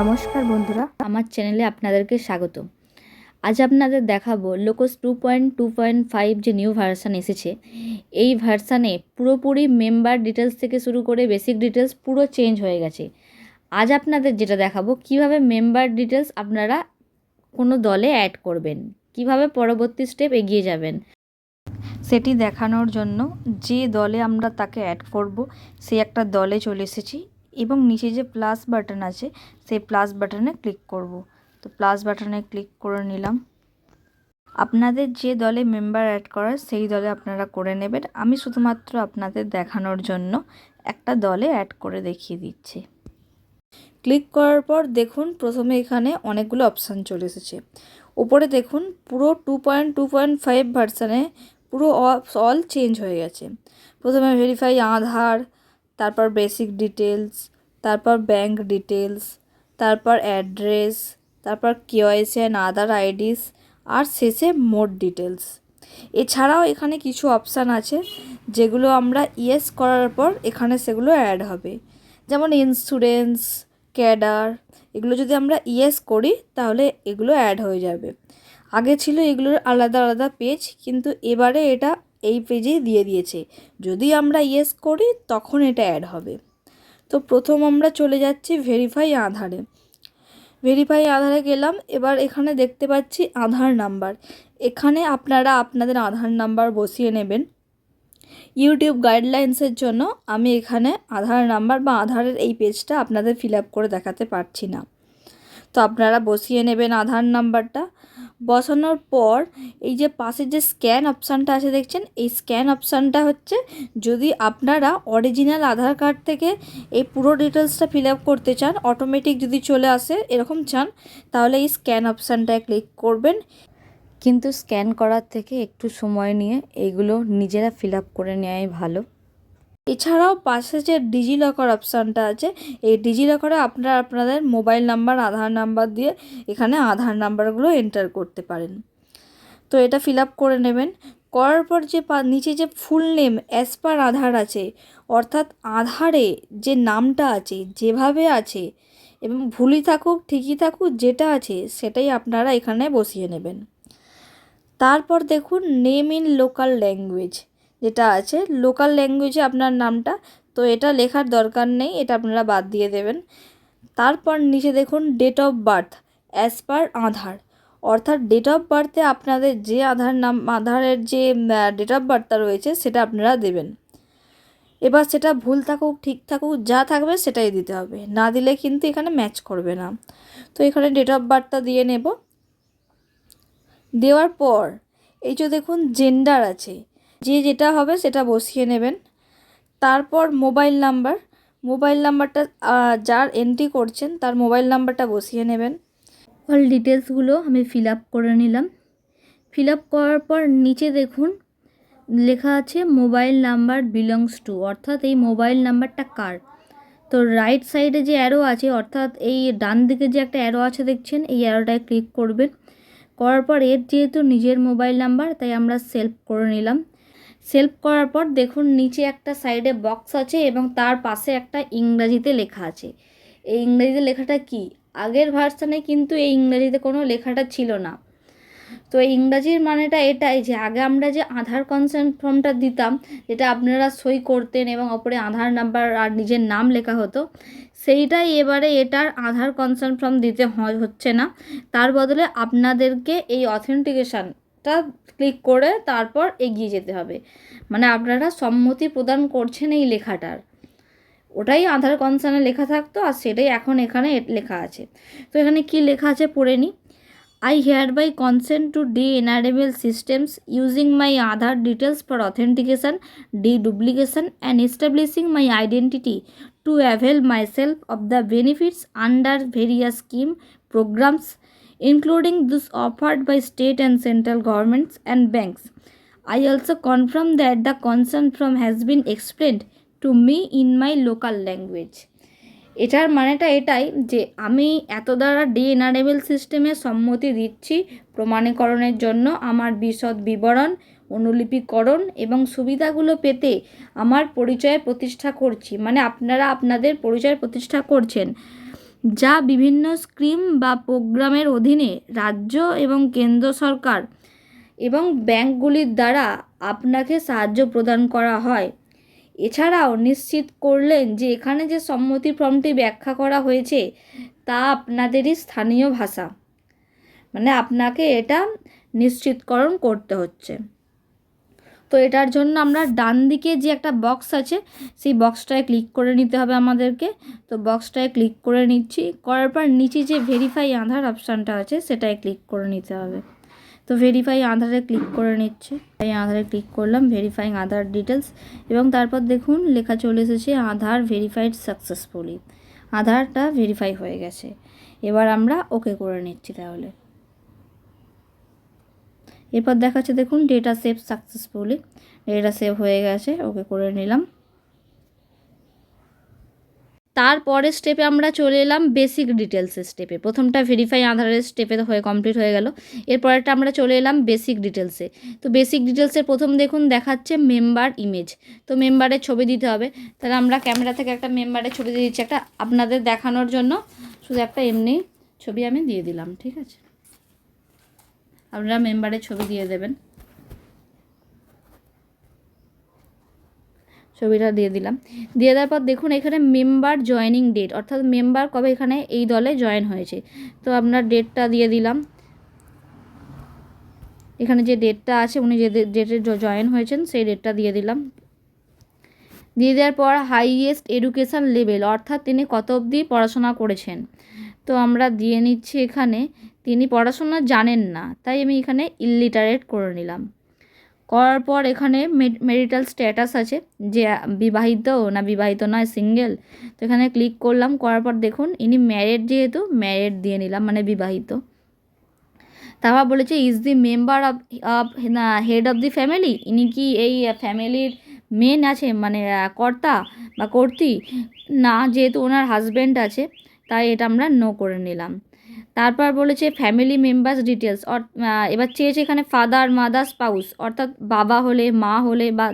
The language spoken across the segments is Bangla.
নমস্কার বন্ধুরা। আমার চ্যানেলে আপনাদেরকে স্বাগত আজ আপনাদের দেখাবো লোকস two point two point five যে নিউ ভার্সান এসেছে। এই ভার্সানে পুরোপুরি মেম্বার ডিটেলস থেকে শুরু করে বেসিক ডিটেলস পুরো চেঞ্জ হয়ে গেছে। আজ আপনাদের যেটা দেখাবো, কীভাবে মেম্বার ডিটেলস আপনারা কোনো দলে অ্যাড করবেন, কীভাবে পরবর্তী স্টেপ এগিয়ে যাবেন। সেটি দেখানোর জন্য যে দলে আমরা তাকে অ্যাড করব সে একটা দলে চলে এসেছি। এবং নিচে যে প্লাস বাটন আছে, সেই প্লাস বাটনে ক্লিক করব। তো প্লাস বাটনে ক্লিক করে নিলাম। আপনাদের যে দলে মেম্বার অ্যাড করার, সেই দলে আপনারা করে নেবেন। আমি শুধুমাত্র আপনাদের দেখানোর জন্য একটা দলে অ্যাড করে দেখিয়ে দিচ্ছি। ক্লিক করার পর দেখুন, প্রথমে এখানে অনেকগুলো অপশান চলে এসেছে। উপরে দেখুন, পুরো two point two point five ভার্সানে পুরো অল চেঞ্জ হয়ে গেছে। প্রথমে ভেরিফাই আধার তারপর বেসিক ডিটেলস তারপর ব্যাংক ডিটেলস তারপর অ্যাড্রেস তারপর কেওয়াইসি অ্যান্ড আদার আইডিস আর শেষে মোট ডিটেলস এছাড়াও এখানে কিছু অপশান আছে, যেগুলো আমরা ইয়েস করার পর এখানে সেগুলো অ্যাড হবে। যেমন ইন্স্যুরেন্স ক্যাডার এগুলো যদি আমরা ইয়েস করি, তাহলে এগুলো অ্যাড হয়ে যাবে। আগে ছিল এগুলোর আলাদা আলাদা পেজ কিন্তু এবারে এটা এই পেজেই দিয়ে দিয়েছে। যদি আমরা ইয়েস করি, তখন এটা অ্যাড হবে। তো প্রথম আমরা চলে যাচ্ছি ভেরিফাই আধারে। ভেরিফাই আধারে গেলাম, এবার এখানে দেখতে পাচ্ছি আধার নাম্বার। এখানে আপনারা আপনাদের আধার নাম্বার বসিয়ে নেবেন। ইউটিউব গাইডলাইন্সের জন্য আমি এখানে আধার নাম্বার বা আধারের এই পেজটা আপনাদের ফিল আপ করে দেখাতে পারছি না। তো আপনারা বসিয়ে নেবেন আধার নাম্বারটা। বসানোর পর এই যে পাশে যে স্ক্যান অপশানটা আছে, দেখছেন? এই স্ক্যান অপশানটা হচ্ছে যদি আপনারা অরিজিনাল আধার কার্ড থেকে এই পুরো ডিটেলসটা ফিল আপ করতে চান অটোমেটিক যদি চলে আসে, এরকম চান, তাহলে এই স্ক্যান অপশানটায় ক্লিক করবেন। কিন্তু স্ক্যান করার থেকে একটু সময় নিয়ে এইগুলো নিজেরা ফিল আপ করে নেওয়াই ভালো। এছাড়াও পাশে যে ডিজিলকার অপশানটা আছে, এই ডিজিলকারে আপনারা আপনাদের মোবাইল নাম্বার, আধার নাম্বার দিয়ে এখানে আধার নাম্বারগুলো এন্টার করতে পারেন। তো এটা ফিল আপ করে নেবেন। করার পর যে নিচে যে ফুল নেম অ্যাজ পার আধার আছে, অর্থাৎ আধারে যে নামটা আছে, যেভাবে আছে, এবং ভুলই থাকুক, ঠিকই থাকুক, যেটা আছে, সেটাই আপনারা এখানে বসিয়ে নেবেন। তারপর দেখুন নেম ইন লোকাল ল্যাঙ্গুয়েজ যেটা আছে লোকাল ল্যাঙ্গুয়েজে আপনার নামটা। তো এটা লেখার দরকার নেই, এটা আপনারা বাদ দিয়ে দেবেন। তারপর নিচে দেখুন date of birth as per Aadhaar. অর্থাৎ ডেট অফ বার্থে আপনাদের যে আধার নাম, আধারের যে ডেট অফ বার্থটা রয়েছে, সেটা আপনারা দেবেন। এবার সেটা ভুল থাকুক, ঠিক থাকুক, যা থাকবে সেটাই দিতে হবে। না দিলে কিন্তু এখানে ম্যাচ করবে না। তো এখানে ডেট অফ বার্থটা দিয়ে নেব। দেওয়ার পর, এই যে দেখুন জেন্ডার আছে। যে যেটা হবে সেটা বসিয়ে নেবেন। তারপর মোবাইল নাম্বার, মোবাইল নাম্বারটা যার এন্ট্রি করছেন তার মোবাইল নাম্বারটা বসিয়ে নেবেন। অল ডিটেলসগুলো আমি ফিল আপ করে নিলাম। ফিল আপ করার পর নিচে দেখুন, লেখা আছে মোবাইল নাম্বার বিলংস টু অর্থাৎ এই মোবাইল নাম্বারটা কার? তো রাইট সাইডে যে অ্যারো আছে, অর্থাৎ এই ডান দিকে যে একটা অ্যারো আছে দেখছেন, এই অ্যারোটায় ক্লিক করবেন। করার পর এর যেহেতু নিজের মোবাইল নাম্বার, তাই আমরা সেলফ করে নিলাম। সেলফ করার পর দেখুন নিচে একটা সাইডে বক্স আছে এবং তার পাশে একটা ইংরাজিতে লেখা আছে। এই ইংরাজিতে লেখাটা কি? আগের ভার্সানে কিন্তু এই ইংরাজিতে কোনো লেখাটা ছিল না। তো ইংরাজির মানেটা এটাই যে আগে আমরা যে আধার কনসেন্ট ফর্মটা দিতাম, যেটা আপনারা সই করতেন এবং ওপরে আধার নাম্বার আর নিজের নাম লেখা হতো, সেইটাই এবারে এটার আধার কনসেন্ট ফর্ম দিতে হচ্ছে না। তার বদলে আপনাদেরকে এই অথেন্টিকেশানটা ক্লিক করে তারপর এগিয়ে যেতে হবে। মানে আপনারা সম্মতি প্রদান করছেন এই লেখাটার। ওটাই আধার কনসার্নে লেখা থাকতো আর সেটাই এখন এখানে লেখা আছে। তো এখানে কি লেখা আছে পড়ে নিই। I hereby consent to the enable systems using my Aadhaar details for authentication deduplication and establishing my identity to avail myself of the benefits under various scheme programs including those offered by state and central governments and banks. I also confirm that the consent form has been explained to me in my local language. এটার মানেটা এটাই যে আমি এত দ্বারা ডিএনআরএবল সিস্টেমে সম্মতি দিচ্ছি প্রমাণীকরণের জন্য আমার বিশদ বিবরণ অনুলিপিকরণ এবং সুবিধাগুলো পেতে আমার পরিচয় প্রতিষ্ঠা করছি মানে আপনারা আপনাদের পরিচয় প্রতিষ্ঠা করছেন যা বিভিন্ন স্কিম বা প্রোগ্রামের অধীনে রাজ্য এবং কেন্দ্র সরকার এবং ব্যাংকগুলির দ্বারা আপনাকে সাহায্য প্রদান করা হয়। এছাড়াও নিশ্চিত করলেন যে এখানে যে সম্মতি ফর্মটি ব্যাখ্যা করা হয়েছে, তা আপনাদেরই স্থানীয় ভাষা। মানে আপনাকে এটা নিশ্চিতকরণ করতে হচ্ছে। তো এটার জন্য আমরা ডান দিকে যে একটা বক্স আছে, সেই বক্সটায় ক্লিক করে নিতে হবে আমাদেরকে। তো বক্সটায় ক্লিক করে নিচ্ছি, করার পর নিচে যে ভেরিফাই আধার অপশানটা আছে, সেটায় ক্লিক করে নিতে হবে। তো ভেরিফাই আধারে ক্লিক করে নিচ্ছে। এই আধারে ক্লিক করলাম ভেরিফাইং আধার ডিটেলস এবং তারপর দেখুন লেখা চলে এসেছে আধার ভেরিফাইড সাকসেসফুলি আধারটা ভেরিফাই হয়ে গেছে। এবার আমরা ওকে করে নিচ্ছি তাহলে। এরপর দেখাচ্ছে, দেখুন data save successfully data save হয়ে গেছে, ওকে করে নিলাম। তারপরের স্টেপে আমরা চলে এলাম বেসিক ডিটেলসের স্টেপে প্রথমটা ভেরিফাই আধারের স্টেপে হয়ে কমপ্লিট হয়ে গেল। এরপরেরটা আমরা চলে এলাম বেসিক ডিটেলসে তো বেসিক ডিটেলসের প্রথম, দেখুন, দেখাচ্ছে মেম্বার ইমেজ তো মেম্বারের ছবি দিতে হবে। তাহলে আমরা ক্যামেরা থেকে একটা মেম্বারের ছবি দিয়ে দিচ্ছি, একটা আপনাদের দেখানোর জন্য। শুধু একটা এমনি ছবি আমি দিয়ে দিলাম, ঠিক আছে? আপনারা মেম্বারের ছবি দিয়ে দেবেন। ছবিটা দিয়ে দিলাম। দিয়ে দেওয়ার পর দেখুন, এখানে মেম্বার জয়েনিং ডেট, অর্থাৎ মেম্বার কবে এখানে এই দলে জয়েন হয়েছে। তো আপনার ডেটটা দিয়ে দিলাম। এখানে যে ডেটটা আছে, উনি যে ডেটে জয়েন হয়েছেন, সেই ডেটটা দিয়ে দিলাম। দিয়ে দেওয়ার পর হাইয়েস্ট এডুকেশান লেভেল অর্থাৎ তিনি কত অবধি পড়াশোনা করেছেন। তো আমরা দিয়ে নিচ্ছি এখানে তিনি পড়াশোনা জানেন না, তাই আমি এখানে ইললিটারেট করে নিলাম। করার পর এখানে মেরিটাল স্ট্যাটাস আছে, যে বিবাহিত না বিবাহিত নয় সিঙ্গেল তো এখানে ক্লিক করলাম, করার পর দেখুন, ইনি ম্যারেড যেহেতু ম্যারেড দিয়ে নিলাম মানে বিবাহিত। তারপর বলেছে is the member of of না হেড অফ দি ফ্যামিলি ইনি কি এই ফ্যামিলির মেন আছে মানে কর্তা বা কর্তি? না, যেহেতু ওনার হাজব্যান্ড আছে, তাই এটা আমরা নো করে নিলাম। তারপর বলেছে ফ্যামিলি মেম্বার্স ডিটেলস এবার চেয়েছে এখানে ফাদার মাদার স্পাউস অর্থাৎ বাবা হলে, মা হলে বা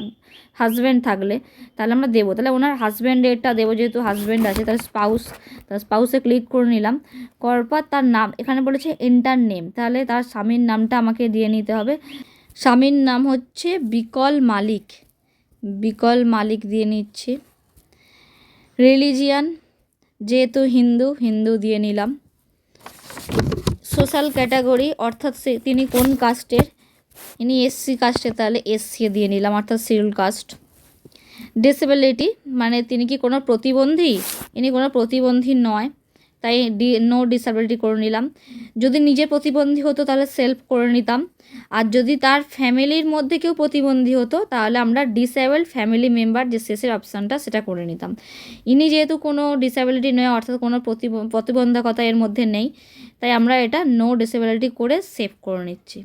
হাজব্যান্ড থাকলে তাহলে আমরা দেবো। তাহলে ওনার হাজব্যান্ডেরটা দেবো, যেহেতু হাজব্যান্ড আছে, তাহলে স্পাউস তার স্পাউসে ক্লিক করে নিলাম। করার তার নাম, এখানে বলেছে এন্টার নেম তাহলে তার স্বামীর নামটা আমাকে দিয়ে নিতে হবে। স্বামীর নাম হচ্ছে বিকল মালিক বিকল মালিক দিয়ে নিচ্ছি। রিলিজিয়ান যেহেতু হিন্দু হিন্দু দিয়ে নিলাম। সোশ্যাল ক্যাটাগরি, অর্থাৎ সে, তিনি কোন কাস্টের? ইনি এসসি কাস্টে, তাহলে এসসি দিয়ে নিলাম, অর্থাৎ শিডিউল কাস্ট। ডিসেবিলিটি মানে তিনি কি কোনো প্রতিবন্ধী? ইনি কোনো প্রতিবন্ধী নয়। তাই ডি নো ডিসেবিলিটি করে নিলাম। যদি নিজে প্রতিবন্ধী হতো তাহলে সেলফ করে নিতাম। আর যদি তার ফ্যামিলির মধ্যে কেউ প্রতিবন্ধী হতো, তাহলে আমরা ডিসেবল ফ্যামিলি মেম্বার যে শেষের অপশানটা সেটা করে নিতাম। ইনি যেহেতু কোনো ডিসেবিলিটি নয়, অর্থাৎ কোনো প্রতিবন্ধকতা এর মধ্যে নেই, তাই আমরা এটা নো ডিসেবিলিটি করে সেভ করে নিচ্ছি।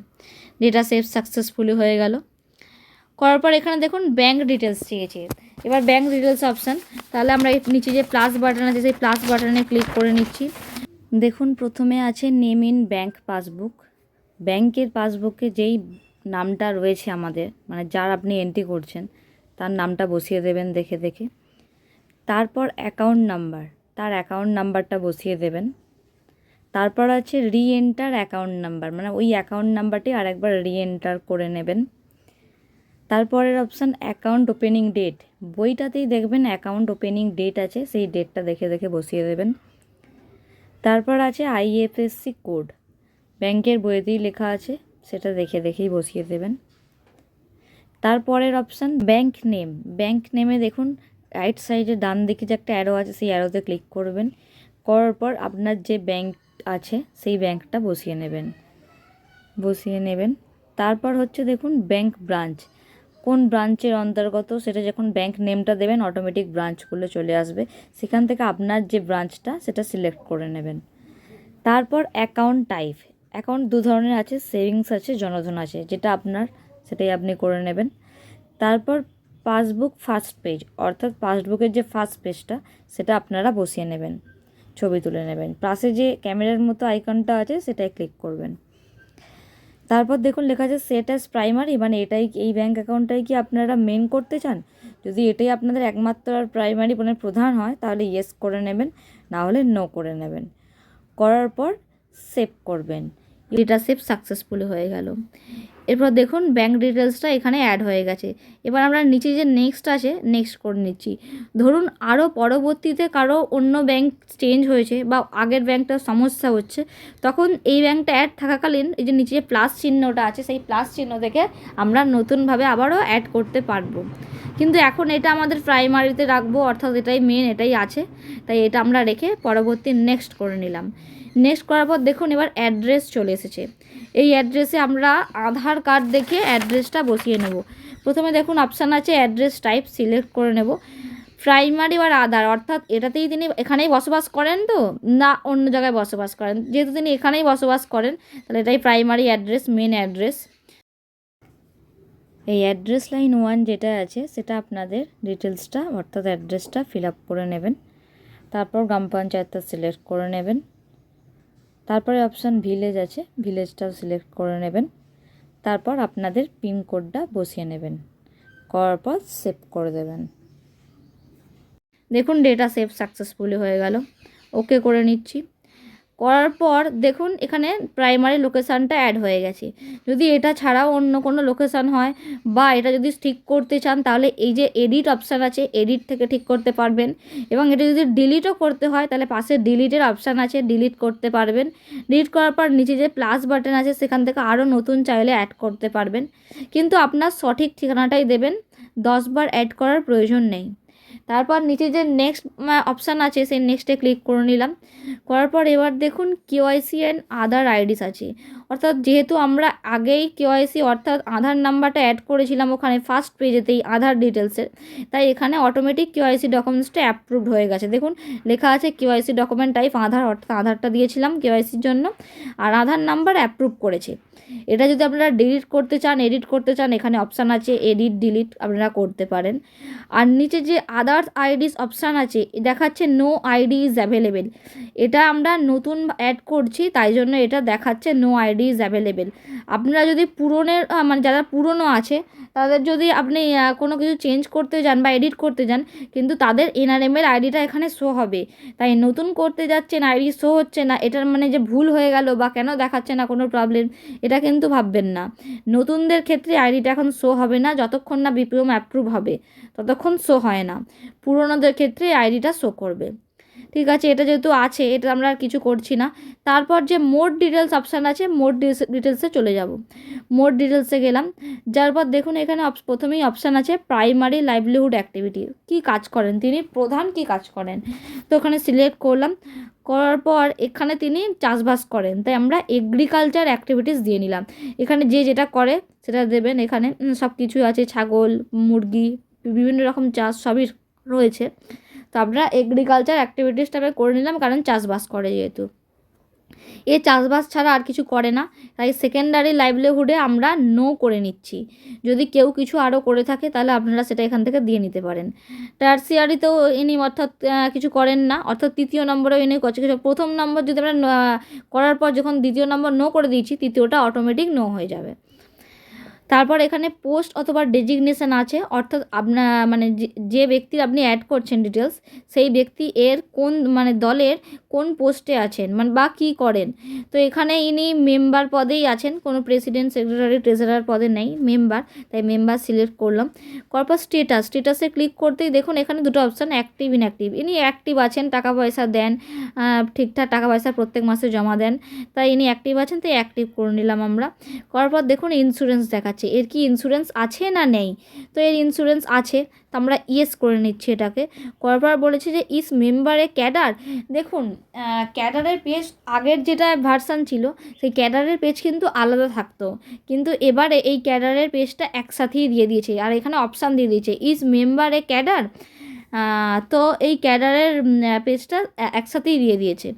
ডেটা সেভ সাকসেসফুলি হয়ে গেল। করার পর এখানে দেখুন ব্যাঙ্ক ডিটেলস চেয়েছে এবার ব্যাঙ্ক ডিটেলস অপশান তাহলে আমরা নিচে যে প্লাস বাটন আছে, সেই প্লাস বাটনে ক্লিক করে নিচ্ছি। দেখুন প্রথমে আছে নেম ইন ব্যাঙ্ক পাসবুক ব্যাংকের পাসবুকে যেই নামটা রয়েছে আমাদের মানে যার আপনি এন্ট্রি করছেন, তার নামটা বসিয়ে দেবেন দেখে দেখে। তারপর অ্যাকাউন্ট নাম্বার তার অ্যাকাউন্ট নাম্বারটা বসিয়ে দেবেন। তারপর আছে রি এন্টার অ্যাকাউন্ট নাম্বার মানে ওই অ্যাকাউন্ট নাম্বারটি আরেকবার রি এন্টার করে নেবেন। তারপরের অপশান অ্যাকাউন্ট ওপেনিং ডেট বইটাতেই দেখবেন অ্যাকাউন্ট ওপেনিং ডেট আছে, সেই ডেটটা দেখে দেখে বসিয়ে দেবেন। তারপর আছে আইএফএসসি কোড ব্যাংকের বইয়েতেই লেখা আছে, সেটা দেখে দেখেই বসিয়ে দেবেন। তারপরের অপশান ব্যাংক নেম ব্যাংক নেমে দেখুন রাইট সাইডে ডান দিকে যে একটা অ্যারো আছে, সেই অ্যারোতে ক্লিক করবেন। করার পর আপনার যে ব্যাংক আছে, সেই ব্যাংকটা বসিয়ে নেবেন। বসিয়ে নেবেন। তারপর হচ্ছে দেখুন ব্যাংক ব্রাঞ্চ কোন ব্রাঞ্চের অন্তর্গত সেটা যখন ব্যাংক নেমটা দেবেন অটোমেটিক ব্রাঞ্চগুলো চলে আসবে। সেখান থেকে আপনার যে ব্রাঞ্চটা সেটা সিলেক্ট করে নেবেন। তারপর অ্যাকাউন্ট টাইপ অ্যাকাউন্ট দু ধরনের আছে সেভিংস আছে, জনধন আছে, যেটা আপনার সেটাই আপনি করে নেবেন। তারপর পাসবুক ফার্স্ট পেজ অর্থাৎ পাসবুকের যে ফার্স্ট পেজটা সেটা আপনারা বসিয়ে নেবেন, ছবি তুলে নেবেন। পাশে যে ক্যামেরার মতো আইকনটা আছে সেটাই ক্লিক করবেন। তারপর দেখুন লেখা আছে সেট অ্যাজ প্রাইমারি মানে এটাই এই ব্যাঙ্ক অ্যাকাউন্টটাই কি আপনারা মেন করতে চান? যদি এটাই আপনাদের একমাত্র আর প্রাইমারি মানে প্রধান হয়, তাহলে ইয়েস করে নেবেন, না হলে নো করে নেবেন। করার পর সেভ করবেন। সেভ সাকসেসফুলি হয়ে গেল। এরপর দেখুন ব্যাঙ্ক ডিটেলসটা এখানে অ্যাড হয়ে গেছে। এবার আমরা নিচে যে নেক্সট আছে নেক্সট করে নিচ্ছি। ধরুন আরও পরবর্তীতে কারও অন্য ব্যাংক চেঞ্জ হয়েছে বা আগের ব্যাঙ্কটার সমস্যা হচ্ছে, তখন এই ব্যাঙ্কটা অ্যাড থাকাকালীন এই যে নিচে যে প্লাস চিহ্নটা আছে, সেই প্লাস চিহ্ন থেকে আমরা নতুনভাবে আবারও অ্যাড করতে পারব। কিন্তু এখন এটা আমাদের প্রাইমারিতে রাখব, অর্থাৎ এটাই মেন এটাই আছে। তাই এটা আমরা রেখে পরবর্তী নেক্সট করে নিলাম। নেক্সট করার পর দেখুন এবার অ্যাড্রেস চলে এসেছে। এই অ্যাড্রেসে আমরা আধার কার্ড দেখে অ্যাড্রেসটা বসিয়ে নেব। প্রথমে দেখুন অপশান আছে অ্যাড্রেস টাইপ সিলেক্ট করে নেব। প্রাইমারি বা আধার, অর্থাৎ এটাতেই তিনি এখানেই বসবাস করেন তো? না, অন্য জায়গায় বসবাস করেন। যেহেতু তিনি এখানেই বসবাস করেন, তাহলে এটাই প্রাইমারি অ্যাড্রেস মেন অ্যাড্রেস এই অ্যাড্রেস লাইন ওয়ান যেটা আছে, সেটা আপনাদের ডিটেলসটা অর্থাৎ অ্যাড্রেসটা ফিল আপ করে নেবেন। তারপর গ্রাম পঞ্চায়েতটা সিলেক্ট করে নেবেন। তারপরে অপশান ভিলেজ আছে, ভিলেজটাও সিলেক্ট করে নেবেন। তারপর আপনাদের পিন কোডটা বসিয়ে নেবেন। করার পর সেভ করে দেবেন। দেখুন ডেটা সেভ সাকসেসফুলি হয়ে গেল। ওকে করে নিচ্ছি। করার পর দেখুন, এখানে প্রাইমারি লোকেশানটা অ্যাড হয়ে গেছে। যদি এটা ছাড়াও অন্য কোনো লোকেশান হয় বা এটা যদি ঠিক করতে চান, তাহলে এই যে এডিট অপশান আছে এডিট থেকে ঠিক করতে পারবেন। এবং এটা যদি ডিলিটও করতে হয়, তাহলে পাশে ডিলিটের অপশান আছে ডিলিট করতে পারবেন। ডিলিট করার পর নিচে যে প্লাস বাটন আছে, সেখান থেকে আরও নতুন চাইলে অ্যাড করতে পারবেন। কিন্তু আপনার সঠিক ঠিকানাটাই দেবেন। দশবার অ্যাড করার প্রয়োজন নেই। তারপর নিচে যে নেক্সট অপশান আছে, সেই নেক্সটে ক্লিক করে নিলাম। করার পর এবার দেখুন কেওয়াইসি অ্যান্ড আধার আইডিস আছে। অর্থাৎ যেহেতু আমরা আগেই কেওয়াইসি অর্থাৎ আধার নাম্বারটা অ্যাড করেছিলাম ওখানে ফার্স্ট পেজেতেই আধার ডিটেলসের তাই এখানে অটোমেটিক কেওয়াইসি ডকুমেন্টসটা অ্যাপ্রুভড হয়ে গেছে। দেখুন, লেখা আছে কেওয়াইসি ডকুমেন্ট টাইপ আধার, অর্থাৎ আধারটা দিয়েছিলাম কেওয়াইসির জন্য। আর আধার নাম্বার অ্যাপ্রুভ করেছে। এটা যদি আপনারা ডিলিট করতে চান এডিট করতে চান, এখানে অপশান আছে এডিট ডিলিট আপনারা করতে পারেন। আর নিচে যে আদার্স আইডিস অপশান আছে, দেখাচ্ছে নো আইডি ইজ অ্যাভেলেবেল এটা আমরা নতুন অ্যাড করছি, তাই জন্য এটা দেখাচ্ছে নো আইডি ইজ অ্যাভেলেবেল আপনারা যদি পুরনের মানে যারা পুরনো আছে, তাদের যদি আপনি কোনো কিছু চেঞ্জ করতে যান বা এডিট করতে যান, কিন্তু তাদের এনআরএমের আইডিটা এখানে শো হবে। তাই নতুন করতে যাচ্ছেন আইডি শো হচ্ছে না, এটার মানে যে ভুল হয়ে গেল বা কেন দেখাচ্ছে না কোনো প্রবলেম এটা কিন্তু ভাববেন না। নতুনদের ক্ষেত্রে আইডিটা এখন শো হবে না, যতক্ষণ না বিপিএম অ্যাপ্রুভ হবে, ততক্ষণ শো হয় না। পুরনোদের ক্ষেত্রে আইডিটা শো করবে। ঠিক আছে, এটা যেহেতু আছে, এটা আমরা আর কিছু করছি না। তারপর যে মোট ডিটেলস অপশান আছে মোড ডিটেলসে চলে যাব। মোট ডিটেলসে গেলাম। যার পর দেখুন, এখানে প্রথমেই অপশান আছে প্রাইমারি লাইভলিহুড অ্যাক্টিভিটি কি কাজ করেন তিনি? প্রধান কি কাজ করেন? তো ওখানে সিলেক্ট করলাম। করার পর এখানে তিনি চাষবাস করেন। তাই আমরা এগ্রিকালচার অ্যাক্টিভিটিস দিয়ে নিলাম। এখানে যে যেটা করে, সেটা দেবেন এখানে। সব কিছুই আছে, ছাগল, মুরগি, বিভিন্ন রকম চাষ সবই রয়েছে। তো আমরা এগ্রিকালচার অ্যাক্টিভিটিসটা আমি করে নিলাম, কারণ চাষবাস করে যেহেতু। এ চাষবাস ছাড়া আর কিছু করে না, তাই সেকেন্ডারি লাইভলিহুডে আমরা নো করে নিচ্ছি। যদি কেউ কিছু আরও করে থাকে, তাহলে আপনারা সেটা এখান থেকে দিয়ে নিতে পারেন। টার্সিয়ারিতেও ইনি অর্থাৎ কিছু করেন না, অর্থাৎ তৃতীয় নম্বরেও ইনি কিছু কিছু প্রথম নম্বর যদি আমরা করার পর যখন দ্বিতীয় নম্বর নো করে দিয়েছি, তৃতীয়টা অটোমেটিক নো হয়ে যাবে। তারপর এখানে পোস্ট অথবা ডেজিগনেশন আছে, অর্থাৎ আপনার মানে যে- ব্যক্তির আপনি অ্যাড করছেন ডিটেলস সেই ব্যক্তি এর কোন মানে দলের কোন পোস্টে আছেন মানে বা কী করেন। তো এখানে ইনি মেম্বার পদেই আছেন, কোনো প্রেসিডেন্ট সেক্রেটারি ট্রেজারার পদে নেই মেম্বার তাই মেম্বার সিলেক্ট করলাম। করার পর স্টেটাস স্টেটাসে ক্লিক করতেই দেখুন এখানে দুটো অপশান অ্যাক্টিভ ইনঅ্যাক্টিভ ইনি অ্যাক্টিভ আছেন, টাকা পয়সা দেন ঠিকঠাক টাকা পয়সা প্রত্যেক মাসে জমা দেন, তাই ইনি অ্যাক্টিভ আছেন, তাই অ্যাক্টিভ করে নিলাম আমরা। করার পর দেখুন ইন্স্যুরেন্স দেখাচ্ছে। এর কি ইন্স্যুরেন্স আছে না নেই? তো এর ইন্স্যুরেন্স আছে, তো আমরা ইয়েস করে নিচ্ছি এটাকে। করার পর বলেছে যে ইস মেম্বারে ক্যাডার দেখুন ক্যাডারের পেজ আগের যেটা ভার্সান ছিল, সেই ক্যাডারের পেজ কিন্তু আলাদা থাকতো। কিন্তু এবারে এই ক্যাডারের পেজটা একসাথেই দিয়ে দিয়েছে, আর এখানে অপশান দিয়ে দিয়েছে ইস মেম্বারে ক্যাডার তো এই ক্যাডারের পেজটা একসাথেই দিয়ে দিয়েছে।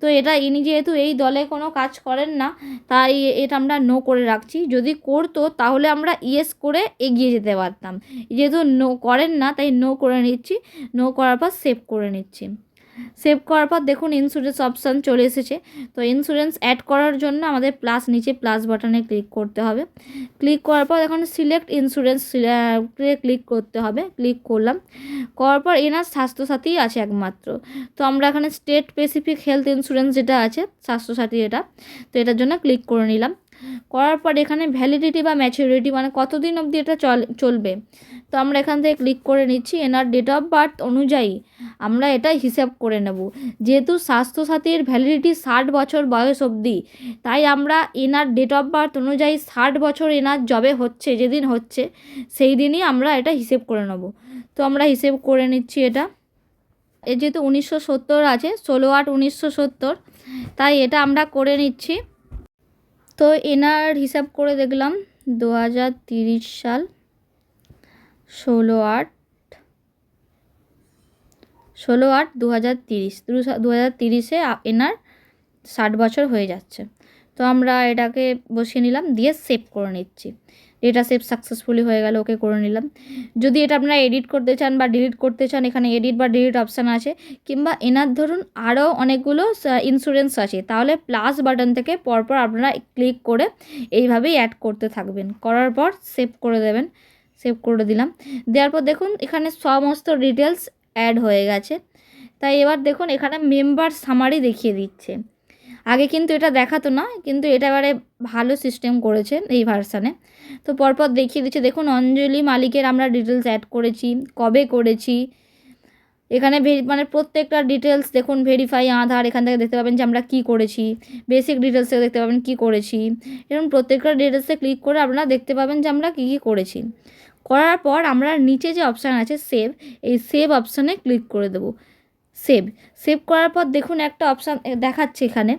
তো এটা ইনি যেহেতু এই দলে কোনো কাজ করেন না, তাই এটা আমরা নো করে রাখছি। যদি করতো, তাহলে আমরা ইয়েস করে এগিয়ে যেতে পারতাম। যেহেতু নো করেন না, তাই নো করে নিচ্ছি। নো করার পর সেভ করে নিচ্ছি। সেভ করার পর দেখুন ইন্স্যুরেন্স অপশান চলে এসেছে। তো ইন্স্যুরেন্স অ্যাড করার জন্য আমাদের প্লাস নিচে প্লাস বাটনে ক্লিক করতে হবে। ক্লিক করার পর এখন সিলেক্ট ইন্স্যুরেন্স ক্লিক করতে হবে। ক্লিক করলাম। করার পর এনার স্বাস্থ্যসাথী আছে একমাত্র। তো আমরা এখানে স্টেট স্পেসিফিক হেলথ ইন্স্যুরেন্স যেটা আছে, স্বাস্থ্যসাথী এটা, তো এটার জন্য ক্লিক করে নিলাম। করার পর এখানে ভ্যালিডিটি বা ম্যাচুরিটি মানে কতদিন অবধি এটা চল, চলবে? তো আমরা এখান থেকে ক্লিক করে নিচ্ছি, এনার ডেট অফ বার্থ অনুযায়ী আমরা এটা হিসাব করে নেব। যেহেতু স্বাস্থ্যসাথীর ভ্যালিডিটি ষাট বছর বয়স অবধি, তাই আমরা এনার ডেট অফ বার্থ অনুযায়ী ষাট বছর এনার জবে হচ্ছে, যেদিন হচ্ছে, সেই দিনই আমরা এটা হিসেব করে নেব। তো আমরা হিসেব করে নিচ্ছি এটা। এ যেহেতু উনিশশো সত্তর আছে, ষোলো আট উনিশশো সত্তর, তাই এটা আমরা করে নিচ্ছি। তো এনার হিসাব করে দেখলাম দু সাল, ষোলো আট ষোলো আট দু হাজার তিরিশ দু হাজার তিরিশে এনার ষাট বছর হয়ে যাচ্ছে। তো আমরা এটাকে বসিয়ে নিলাম, দিয়ে সেভ করে নিচ্ছি। ডেটা সেভ সাকসেসফুলি হয়ে গেল, ওকে করে নিলাম। যদি এটা আপনারা এডিট করতে চান বা ডিলিট করতে চান, এখানে এডিট বা ডিলিট অপশান আছে, কিংবা এনার ধরুন আরও অনেকগুলো ইন্স্যুরেন্স আছে, তাহলে প্লাস বাটন থেকে পরপর আপনারা ক্লিক করে এইভাবেই অ্যাড করতে থাকবেন। করার পর সেভ করে দেবেন সেভ করে দিলাম। দেওয়ার পর দেখুন, এখানে সমস্ত ডিটেলস অ্যাড হয়ে গেছে। তাই এবার দেখুন, এখানে মেম্বার সামারি দেখিয়ে দিচ্ছে। আগে কিন্তু এটা দেখাতো না, কিন্তু এটা এবারে ভালো সিস্টেম করেছে এই ভার্সানে তো পরপর দেখিয়ে দিচ্ছে, দেখুন অঞ্জলি মালিকের আমরা ডিটেলস অ্যাড করেছি, কবে করেছি। এখানে মানে প্রত্যেকটা ডিটেলস দেখুন ভেরিফাই আধার, এখান থেকে দেখতে পাবেন যে আমরা কী করেছি বেসিক ডিটেলস থেকে দেখতে পাবেন কী করেছি। এরকম প্রত্যেকটা ডিটেলসে ক্লিক করে আপনারা দেখতে পাবেন যে আমরা কী কী করেছি। করার পর আমরা নিচে যে অপশান আছে সেভ এই সেভ অপশানে ক্লিক করে দেবো। সেভ সেভ করার পর দেখুন একটা অপশান দেখাচ্ছে এখানে।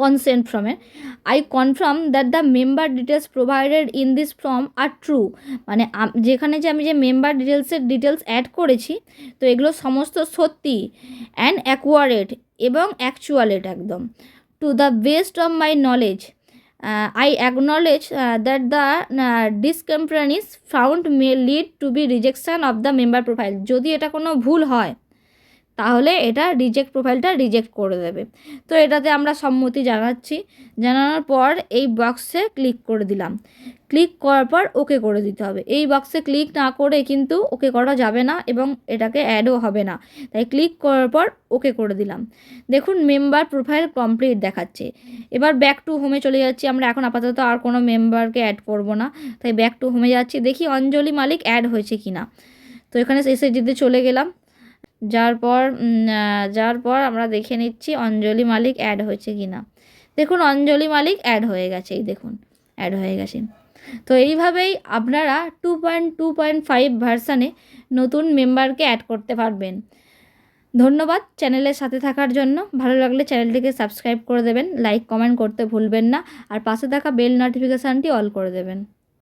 Consent ফ্রমে I confirm that the member details provided in this form are true মানে যেখানে যে আমি যে মেম্বার ডিটেলসের ডিটেলস অ্যাড করেছি, তো এগুলো সমস্ত সত্যি অ্যান্ড অ্যাকুয়ারেট এবং অ্যাকচুয়ালেট একদম। To the best of my knowledge I acknowledge that the discrepancies found may lead to be rejection of the member profile যদি এটা কোনো ভুল হয় তাহলে এটা রিজেক্ট প্রোফাইলটা রিজেক্ট করে দেবে। তো এটাতে আমরা সম্মতি জানাচ্ছি। জানানোর পর এই বক্সে ক্লিক করে দিলাম। ক্লিক করার পর ওকে করে দিতে হবে। এই বক্সে ক্লিক না করে কিন্তু ওকে করা যাবে না এবং এটাকে অ্যাডও হবে না। তাই ক্লিক করার পর ওকে করে দিলাম। দেখুন মেম্বার প্রোফাইল কমপ্লিট দেখাচ্ছে। এবার ব্যাক টু হোমে চলে যাচ্ছি। আমরা এখন আপাতত আর কোনো মেম্বারকে অ্যাড করব না। তাই ব্যাক টু হোমে যাচ্ছি। দেখি অঞ্জলি মালিক অ্যাড হয়েছে কি না তো এখানে এসে যেতে চলে গেলাম। যার পর যার পর আমরা দেখে নিচ্ছি অঞ্জলি মালিক অ্যাড হয়েছে কি না দেখুন, অঞ্জলি মালিক অ্যাড হয়ে গেছে, এই দেখুন অ্যাড হয়ে গেছে। তো এইভাবেই আপনারা two point two point five ভার্সানে নতুন মেম্বারকে অ্যাড করতে পারবেন। ধন্যবাদ চ্যানেলের সাথে থাকার জন্য। ভালো লাগলে চ্যানেলটিকে সাবস্ক্রাইব করে দেবেন লাইক কমেন্ট করতে ভুলবেন না, আর পাশে থাকা বেল নোটিফিকেশানটি অল করে দেবেন।